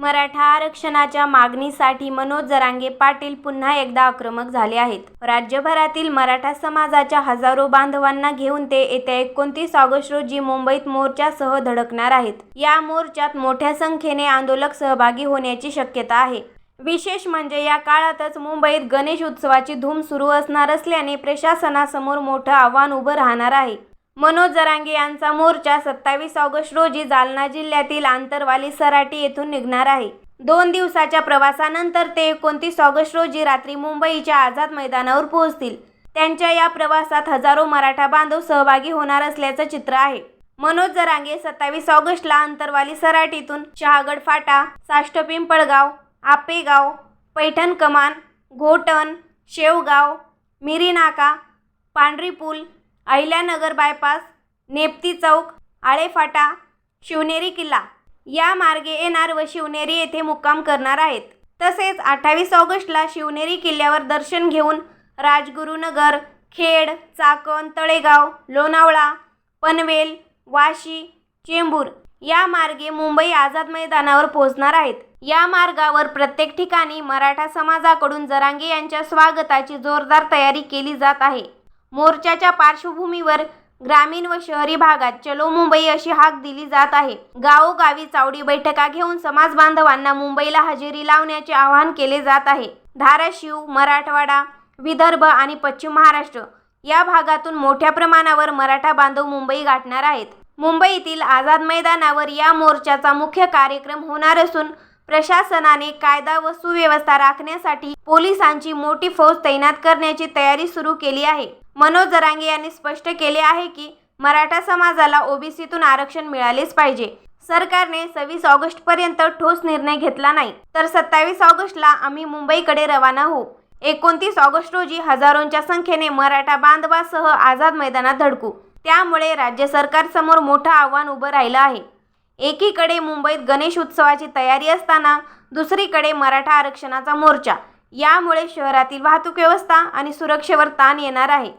मराठा आरक्षणाच्या मागणीसाठी मनोज जरांगे पाटील पुन्हा एकदा आक्रमक झाले आहेत. राज्यभरातील मराठा समाजाच्या हजारो बांधवांना घेऊन ते येत्या एकोणतीस ऑगस्ट रोजी मुंबईत मोर्चासह धडकणार आहेत. या मोर्चात मोठ्या संख्येने आंदोलक सहभागी होण्याची शक्यता आहे. विशेष म्हणजे या काळातच मुंबईत गणेश उत्सवाची धूम सुरू असणार असल्याने प्रशासनासमोर मोठं आव्हान उभं राहणार आहे. मनोज जरांगे यांचा मोर्चा सत्तावीस ऑगस्ट रोजी जालना जिल्ह्यातील आंतरवाली सराटी येथून निघणार आहे. दोन दिवसाच्या प्रवासानंतर ते एकोणतीस ऑगस्ट रोजी रात्री मुंबईच्या आझाद मैदानावर पोहोचतील. त्यांच्या या प्रवासात हजारो मराठा बांधव सहभागी होणार असल्याचं चित्र आहे. मनोज जरांगे सत्तावीस ऑगस्टला अंतरवाली सराटीतून शहागड फाटा साष्ट पिंपळगाव आपेगाव पैठण कमान घोटण शेवगाव मिरी नाका पांढरी पूल अहिल्यानगर बायपास नेप्ती चौक आळेफाटा शिवनेरी किल्ला. या मार्गे येणार व शिवनेरी येथे मुक्काम करणार आहेत. तसेच अठ्ठावीस ऑगस्टला शिवनेरी किल्ल्यावर दर्शन घेऊन राजगुरुनगर खेड चाकण तळेगाव लोणावळा पनवेल वाशी चेंबूर या मार्गे मुंबई आझाद मैदानावर पोहोचणार आहेत. या मार्गावर प्रत्येक ठिकाणी मराठा समाजाकडून जरांगे यांच्या स्वागताची जोरदार तयारी केली जात आहे. मोर्चाच्या पार्श्वभूमीवर ग्रामीण व शहरी भागात चलो मुंबई अशी हाक दिली जात आहे. गावोगावी चावडी बैठका घेऊन समाज बांधवांना मुंबईला हजेरी लावण्याचे आवाहन केले जात आहे. धाराशिव मराठवाडा विदर्भ आणि पश्चिम महाराष्ट्र या भागातून मोठ्या प्रमाणावर मराठा बांधव मुंबई गाठणार आहेत. मुंबईतील आझाद मैदानावर या मोर्चाचा मुख्य कार्यक्रम होणार असून प्रशासनाने कायदा व सुव्यवस्था राखण्यासाठी पोलिसांची मोठी फौज तैनात करण्याची तयारी सुरू केली आहे. मनोज जरांगे यांनी स्पष्ट केले आहे की मराठा समाजाला ओबीसीतून आरक्षण मिळालेच पाहिजे. सरकारने सव्वीस ऑगस्ट पर्यंत ठोस निर्णय घेतला नाही. तर सत्तावीस ऑगस्टला आम्ही मुंबईकडे रवाना होऊ. एकोणतीस ऑगस्ट रोजी हजारोंच्या संख्येने मराठा बांधवासह आझाद मैदानात धडकू. त्यामुळे राज्य सरकारसमोर मोठं आव्हान उभं राहिलं आहे. एकीकडे मुंबईत गणेश उत्सवाची तयारी असताना दुसरीकडे मराठा आरक्षणाचा मोर्चा. यामुळे शहरातील वाहतूक व्यवस्था आणि सुरक्षेवर ताण येणार आहे.